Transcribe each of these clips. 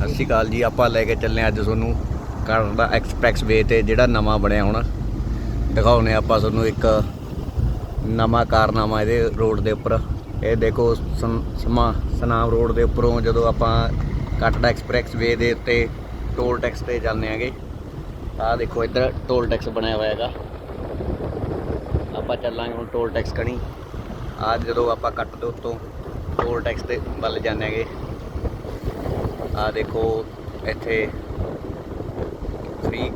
ਸਤਿ ਸ਼੍ਰੀ ਅਕਾਲ ਜੀ, ਆਪਾਂ ਲੈ ਕੇ ਚੱਲੇ ਹਾਂ ਅੱਜ ਤੁਹਾਨੂੰ ਦਾ ਐਕਸਪ੍ਰੈਸ ਵੇ ਤੇ ਜਿਹੜਾ ਨਵਾਂ ਬਣਿਆ ਹੁਣ। ਦਿਖਾਉਨੇ ਆਪਾਂ ਤੁਹਾਨੂੰ ਇੱਕ ਨਵਾਂ ਕਾਰਨਾਮਾ ਇਹਦੇ ਰੋਡ ਦੇ ਉੱਪਰ। ਇਹ ਦੇਖੋ ਸਮ- ਸਮਾ, ਸਨਾਮ ਰੋਡ ਦੇ ਉੱਪਰੋਂ ਜਦੋਂ ਆਪਾਂ ਕਾਨਡਾ ਐਕਸਪ੍ਰੈਸ ਵੇ ਦੇ ਉੱਤੇ ਟੋਲ ਟੈਕਸ ਤੇ ਜਾਂਦੇ ਆਂਗੇ ਆਹ ਦੇਖੋ ਇੱਧਰ ਟੋਲ ਟੈਕਸ ਬਣਿਆ ਹੋਇਆ ਹੈਗਾ। ਆਪਾਂ ਚੱਲਾਂਗੇ ਹੁਣ ਟੋਲ ਟੈਕਸ ਕਣੀ। ਆ ਜਦੋਂ ਆਪਾਂ ਕੱਟ ਦੇ ਉੱਤੋਂ ਟੋਲ ਟੈਕਸ ਤੇ ਵੱਲ ਜਾਂਦੇ ਆਂਗੇ ਆ ਦੇਖੋ ਇੱਥੇ ਫ੍ਰੀ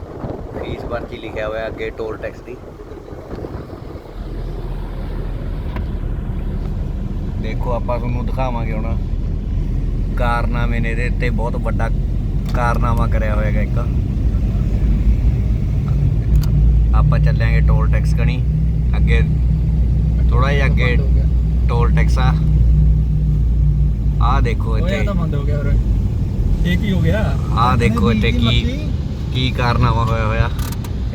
ਫੀਸ ਪਰਚੀ ਲਿਖਿਆ ਹੋਇਆ ਅੱਗੇ ਟੋਲ ਟੈਕਸ ਦੀ। ਦੇਖੋ ਆਪਾਂ ਤੁਹਾਨੂੰ ਦਿਖਾਵਾਂਗੇ ਹੁਣ ਕਾਰਨਾਮੇ ਨੇ ਇਹਦੇ ਉੱਤੇ ਬਹੁਤ ਵੱਡਾ ਕਾਰਨਾਮਾ ਕਰਿਆ ਹੋਇਆ ਹੈਗਾ ਇੱਕ। ਆਪਾਂ ਚੱਲਾਂਗੇ ਟੋਲ ਟੈਕਸ ਕਣੀ। ਅੱਗੇ ਥੋੜਾ ਜਿਹਾ ਅੱਗੇ ਟੋਲ ਟੈਕਸ ਆ। ਆ ਦੇਖੋ ਇੱਥੇ। ਤਾਂ ਬੰਦ ਹੋ ਗਿਆ ਉਰੇ ਇਹ ਕੀ ਹੋ ਗਿਆ? ਆਹ ਦੇਖੋ ਇੱਥੇ ਕੀ ਕੀ ਕਾਰਨਾਮਾ ਹੋਇਆ ਹੋਇਆ।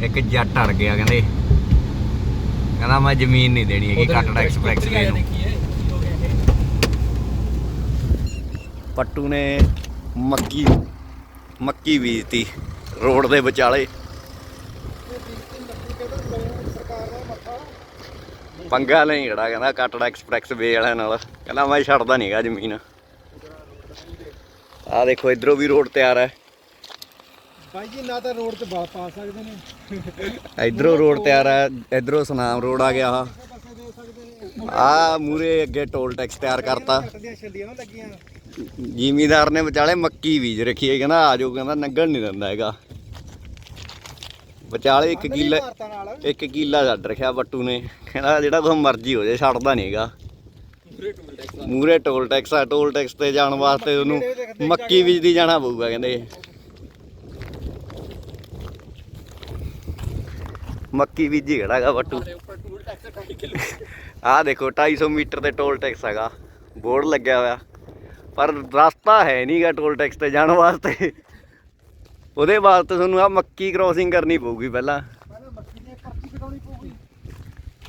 ਇੱਕ ਜੱਟ ਅੜ ਗਿਆ ਕਹਿੰਦੇ। ਕਹਿੰਦਾ ਮੈਂ ਜ਼ਮੀਨ ਨਹੀਂ ਦੇਣੀ ਹੈਗੀ ਕੱਟੜਾ ਐਕਸਪ੍ਰੈਸ ਵੇ ਨੂੰ ਪੱਟੂ ਨੇ ਮੱਕੀ ਮੱਕੀ ਬੀਜਤੀ ਰੋਡ ਦੇ ਵਿਚਾਲੇ। ਪੰਗਾ ਨਹੀਂ ਖੜਾ ਕਹਿੰਦਾ ਕੱਟੜਾ ਐਕਸਪ੍ਰੈਸ ਵੇ ਵਾਲਿਆਂ ਨਾਲ। ਕਹਿੰਦਾ ਮੈਂ ਛੱਡਦਾ ਨਹੀਂਗਾ ਜ਼ਮੀਨ। ਆਹ ਦੇਖੋ ਇਧਰੋਂ ਵੀ ਰੋਡ ਤਿਆਰ ਹੈ। ਬਾਈ ਜੀ ਨਾ ਤਾਂ ਰੋਡ ਤੇ ਬਾਹਰ ਪਾ ਸਕਦੇ ਨੇ। ਇਧਰੋਂ ਰੋਡ ਤਿਆਰ ਹੈ ਇਧਰੋਂ ਸੁਨਾਮ ਰੋਡ ਆ ਗਿਆ ਆ ਆ ਮੂਰੇ ਅੱਗੇ ਟੋਲ ਟੈਕਸ ਤਿਆਰ ਕਰਤਾ। ਜ਼ਿਮੀਦਾਰ ਨੇ ਵਿਚਾਲੇ ਮੱਕੀ ਬੀਜ ਰੱਖੀ ਹੈ ਕਹਿੰਦਾ ਆ ਜਾਓ ਕਹਿੰਦਾ ਨੰਗਣ ਨਹੀਂ ਦਿੰਦਾ ਹੈਗਾ। ਵਿਚਾਲੇ ਇੱਕ ਕਿੱਲਾ ਇੱਕ ਕਿੱਲਾ ਛੱਡ ਰੱਖਿਆ ਬੱਟੂ ਨੇ। ਕਹਿੰਦਾ ਜਿਹੜਾ ਕੋਈ ਮਰਜ਼ੀ ਹੋ ਜਾਏ ਛੱਡਦਾ ਨਹੀਂ ਹੈਗਾ। ਮੂਰੇ ਟੋਲ ਟੈਕਸ ਆ, ਟੋਲ ਟੈਕਸ ਤੇ ਜਾਣ ਵਾਸਤੇ ਉਹਨੂੰ ਮੱਕੀ ਬੀਜਦੀ ਜਾਣਾ ਪਊਗਾ, ਕਹਿੰਦੇ ਮੱਕੀ ਬੀਜੀ ਖੜਾ ਹੈਗਾ ਬੱਟੂ ਆਹ ਦੇਖੋ 250 ਮੀਟਰ ਤੇ ਟੋਲ ਟੈਕਸ ਹੈਗਾ। ਬੋਰਡ ਲੱਗਿਆ ਹੋਇਆ। ਪਰ ਰਸਤਾ ਹੈ ਨਹੀਂਗਾ ਟੋਲ ਟੈਕਸ ਤੇ ਜਾਣ ਵਾਸਤੇ। ਉਹਦੇ ਵਾਸਤੇ ਤੁਹਾਨੂੰ ਆ ਮੱਕੀ ਕ੍ਰੋਸਿੰਗ ਕਰਨੀ ਪਊਗੀ ਪਹਿਲਾਂ ਪਹਿਲਾਂ ਮੱਕੀ ਦੀ ਪਰਚੀ ਕਟਾਉਣੀ ਪਊਗੀ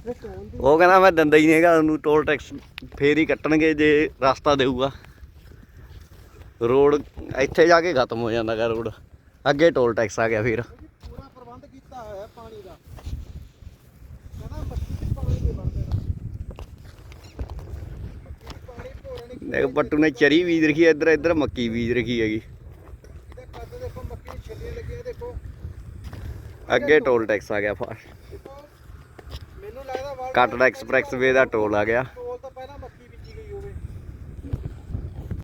ਇਹ ਟੋਲ ਦੀ ਉਹ ਕਹਿੰਦਾ ਮੈਂ ਦਿੰਦਾ ਹੀ ਨਹੀਂ ਹੈਗਾ ਉਹਨੂੰ ਟੋਲ ਟੈਕਸ ਫੇਰ ਹੀ ਕੱਟਣਗੇ ਜੇ ਰਸਤਾ ਦੇਊਗਾ। ਰੋਡ ਇੱਥੇ ਜਾ ਕੇ ਖਤਮ ਹੋ ਜਾਂਦਾ ਗਾ ਰੋਡ। ਅੱਗੇ ਟੋਲ ਟੈਕਸ ਆ ਗਿਆ ਫਿਰ। ਪੂਰਾ ਪ੍ਰਬੰਧ ਕੀਤਾ ਹੋਇਆ ਪਾਣੀ ਦਾ। ਕਹਿੰਦਾ ਮੱਕੀ ਦੀ ਪਾਣੀ ਦੇ ਬਣਦੇ ਪਾਣੀ ਭੋਰਣ ਦੇਖ ਪੱਟੂ ਨੇ ਚਰੀ ਬੀਜ ਰੱਖੀ ਹੈ ਇੱਧਰ ਇੱਧਰ ਮੱਕੀ ਬੀਜ ਰੱਖੀ ਹੈਗੀ। ਇਹਦੇ ਕੱਦ ਦੇਖੋ ਮੱਕੀ ਦੀ ਛੱਲੀਆਂ ਲੱਗੀਆਂ ਦੇਖੋ। ਅੱਗੇ ਟੋਲ ਟੈਕਸ ਆ ਗਿਆ ਫਾਸਟ। ਕਾਟੜਾ ਐਕਸਪ੍ਰੈਸ ਵੇ ਦਾ ਟੋਲ ਆ ਗਿਆ।